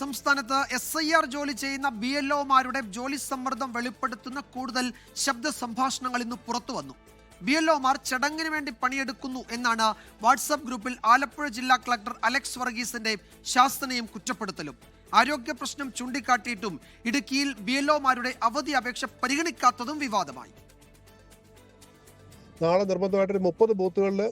സംസ്ഥാനത്ത് S I R ജോലി ചെയ്യുന്ന ബി എൽ ഒമാരുടെ ജോലി സമ്മർദ്ദം വെളിപ്പെടുത്തുന്ന കൂടുതൽ ശബ്ദ സംഭാഷണങ്ങൾ ഇന്ന് പുറത്തു വന്നു. ബി എൽ ഒമാർ ചടങ്ങിന് വേണ്ടി പണിയെടുക്കുന്നു എന്നാണ് വാട്സാപ്പ് ഗ്രൂപ്പിൽ ആലപ്പുഴ ജില്ലാ കളക്ടർ അലക്സ് വർഗീസിന്റെ ശാസ്ത്രനയും കുറ്റപ്പെടുത്തലും. ആരോഗ്യ പ്രശ്നം ചൂണ്ടിക്കാട്ടിയിട്ടും ഇടുക്കിയിൽ ബി എൽ ഒമാരുടെ അവധി അപേക്ഷ പരിഗണിക്കാത്തതും വിവാദമായി. നാളെ നിർബന്ധമായിട്ട് മുപ്പത് ബൂത്തുകളിൽ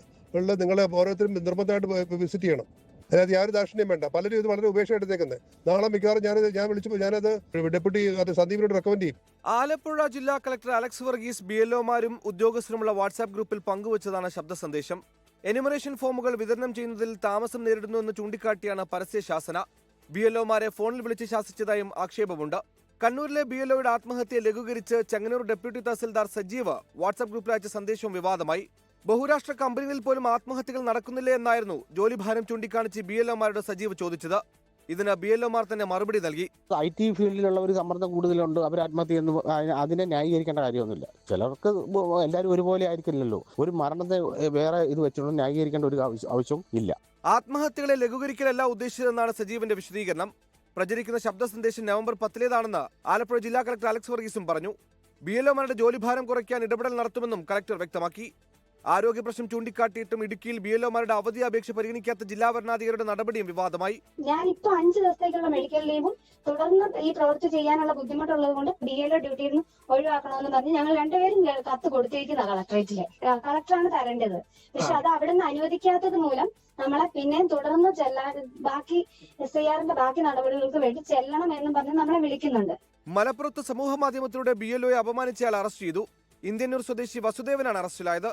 നിങ്ങളെ ഓരോരുത്തരും നിർബന്ധമായിട്ട് വിസിറ്റ് ചെയ്യണം. അതിനകത്ത് യാതൊരു ദാക്ഷിണ്യം വേണ്ട. പലരും ഇത് വളരെ ഉപേക്ഷ എടുത്തേക്കുന്നത്. നാളെ മിക്കവാറും ഞാനത് ഞാൻ വിളിച്ചപ്പോൾ ഞാനത് ഡെപ്യൂട്ടി സന്ദീപിനോട് റെക്കമെൻഡ് ചെയ്യും. ആലപ്പുഴ ജില്ലാ കളക്ടർ അലക്സ് വർഗീസ് ബി എൽഒമാരും ഉദ്യോഗസ്ഥരുമുള്ള വാട്സാപ്പ് ഗ്രൂപ്പിൽ പങ്കുവച്ചതാണ് ശബ്ദ സന്ദേശം. എനിമറേഷൻ ഫോമുകൾ വിതരണം ചെയ്യുന്നതിൽ താമസം നേരിടുന്നുവെന്ന് ചൂണ്ടിക്കാട്ടിയാണ് പരസ്യ ശാസന. ബി എൽഒമാരെ ഫോണിൽ വിളിച്ച് ശാസിച്ചതായും ആക്ഷേപമുണ്ട്. കണ്ണൂരിലെ ബി എൽഒയുടെ ആത്മഹത്യ ലഘൂകരിച്ച് ചെങ്ങന്നൂർ ഡെപ്യൂട്ടി തഹസിൽദാർ സജീവ് വാട്സാപ്പ് ഗ്രൂപ്പിൽ അയച്ച സന്ദേശവും വിവാദമായി. ബഹുരാഷ്ട്ര കമ്പനികളിൽ പോലും ആത്മഹത്യകൾ നടക്കുന്നില്ല എന്നായിരുന്നു ജോലിഭാരം ചൂണ്ടിക്കാണിച്ച് ബി എൽ ഒമാരുടെ സജീവ് ചോദിച്ചത്. ഇതിന് ബി എൽ ഒമാർ തന്നെ മറുപടി നൽകി. ഐ ടി ഫീൽഡിലുള്ളവർ സമ്മർദ്ദം കൂടുതലുണ്ട്. അവർ ആത്മഹത്യ അതിനെ- ന്യായീകരിക്കേണ്ട കാര്യമൊന്നുമില്ല. ചിലർക്ക് എല്ലാവരും ഒരുപോലെ ആയിരിക്കില്ലല്ലോ. ഒരു മരണത്തെ വേറെ ഇത് വെച്ചുകൊണ്ട് ന്യായീകരിക്കേണ്ട ഒരു ആവശ്യം ഇല്ല. ആത്മഹത്യകളെ ലഘൂകരിക്കലല്ല ഉദ്ദേശിച്ചതെന്നാണ് സജീവന്റെ വിശദീകരണം. പ്രചരിക്കുന്ന ശബ്ദ സന്ദേശം നവംബർ പത്തിലേതാണെന്ന് ആലപ്പുഴ ജില്ലാ കളക്ടർ അലക്സ് വർഗീസും പറഞ്ഞു. ബി എൽ ഒമാരുടെ ജോലിഭാരം കുറയ്ക്കാൻ ഇടപെടൽ നടത്തുമെന്നും കളക്ടർ വ്യക്തമാക്കി. ആരോഗ്യ പ്രശ്നം ചൂണ്ടിക്കാട്ടിയിട്ടും ഇടുക്കിയിൽ ബി എൽഒമാരുടെ അവധി അപേക്ഷ പരിഗണിക്കാത്ത ജില്ലാ ഭരണാധികാരിയുടെ നടപടിയും വിവാദമായി. ഞാൻ ഇപ്പൊ അഞ്ചു ദിവസത്തേക്കുള്ള മെഡിക്കൽ ലീവും തുടർന്ന് ഈ പ്രവൃത്തി ചെയ്യാനുള്ള ബുദ്ധിമുട്ടുള്ളത് കൊണ്ട് ബി എൽ ഡ്യൂട്ടിയിൽ നിന്ന് ഒഴിവാക്കണമെന്ന് പറഞ്ഞ് ഞങ്ങൾ രണ്ടുപേരും കത്ത് കൊടുത്തിരിക്കുന്ന കളക്ടറേറ്റിൽ കളക്ടറാണ് തരേണ്ടത്. പക്ഷെ അത് അവിടെ നിന്ന് അനുവദിക്കാത്തത് മൂലം നമ്മളെ പിന്നെയും തുടർന്ന് ചെല്ലാൻ ബാക്കി എസ് ഐ ആറിന്റെ ബാക്കി നടപടികൾക്ക് വേണ്ടി ചെല്ലണം എന്നും പറഞ്ഞ് നമ്മളെ വിളിക്കുന്നുണ്ട്. മലപ്പുറത്ത് സമൂഹ മാധ്യമത്തിലൂടെ ബി എൽഒയെ അപമാനിച്ചയാൾ അറസ്റ്റ് ചെയ്തു. ഇന്ത്യന്നൂർ സ്വദേശി വസുദേവനാണ് അറസ്റ്റിലായത്.